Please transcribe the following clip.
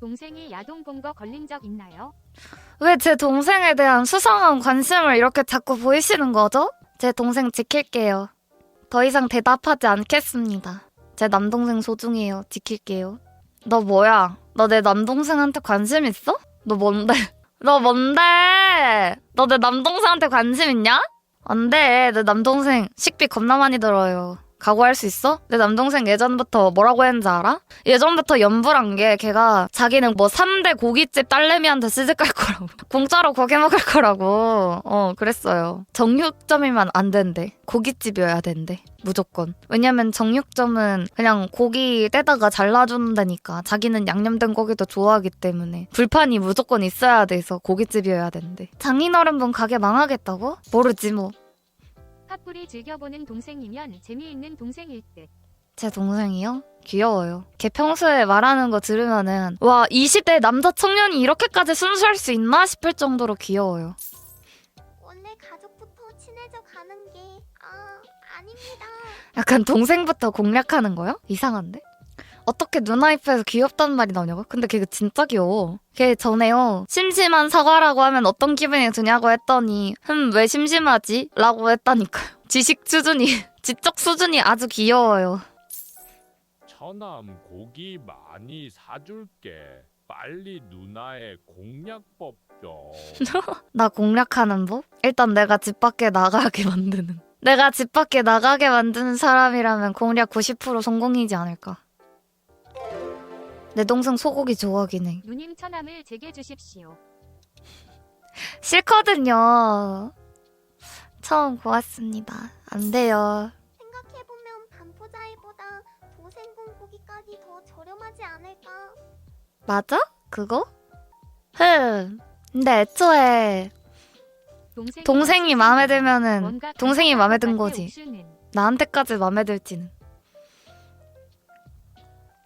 동생이 야동 본 거 걸린 적 있나요? 왜 제 동생에 대한 수상한 관심을 이렇게 자꾸 보이시는 거죠? 제 동생 지킬게요. 더 이상 대답하지 않겠습니다. 제 남동생 소중해요. 지킬게요. 너 뭐야? 너 내 남동생한테 관심 있어? 너 뭔데? 너 뭔데? 너 내 남동생한테 관심 있냐? 안 돼. 내 남동생 식비 겁나 많이 들어요. 각오할 수 있어? 내 남동생 예전부터 뭐라고 했는지 알아? 예전부터 연불한 게 걔가 자기는 뭐 3대 고깃집 딸내미한테 시집갈 거라고 공짜로 고기 먹을 거라고. 어 그랬어요. 정육점이면 안 된대. 고깃집이어야 된대. 무조건. 왜냐면 정육점은 그냥 고기 떼다가 잘라주는 데니까. 자기는 양념된 고기도 좋아하기 때문에. 불판이 무조건 있어야 돼서 고깃집이어야 된대. 장인어른분 가게 망하겠다고? 모르지 뭐 카풀이 즐겨보는 동생이면 재미있는 동생일 듯. 제 동생이요? 귀여워요. 걔 평소에 말하는 거 들으면은 와 20대 남자 청년이 이렇게까지 순수할 수 있나 싶을 정도로 귀여워요. 원래 가족부터 친해져 가는 게 아, 아닙니다. 약간 동생부터 공략하는 거야? 이상한데? 어떻게 누나 입에서 귀엽다는 말이 나오냐고? 근데 걔 진짜 귀여워. 걔 전에요. 심심한 사과라고 하면 어떤 기분이 드냐고 했더니 흠 왜 심심하지? 라고 했다니까요. 지식 수준이 지적 수준이 아주 귀여워요. 처남 고기 많이 사줄게. 빨리 누나의 공략법 좀. 나 공략하는 법? 일단 내가 집 밖에 나가게 만드는. 내가 집 밖에 나가게 만드는 사람이라면 공략 90% 성공이지 않을까. 내 동생 소고기 좋아하긴 해. 누님 처남을 제게 주십시오. 싫거든요. 처음 고맙습니다. 안 돼요. 생각해보면 반포자이보다 도생군 고기값이 더 저렴하지 않을까? 맞아? 그거? 흠. 근데 애초에 동생이, 마음에 들면은 동생이 마음에 든 거지. 나한테까지 마음에 들지는.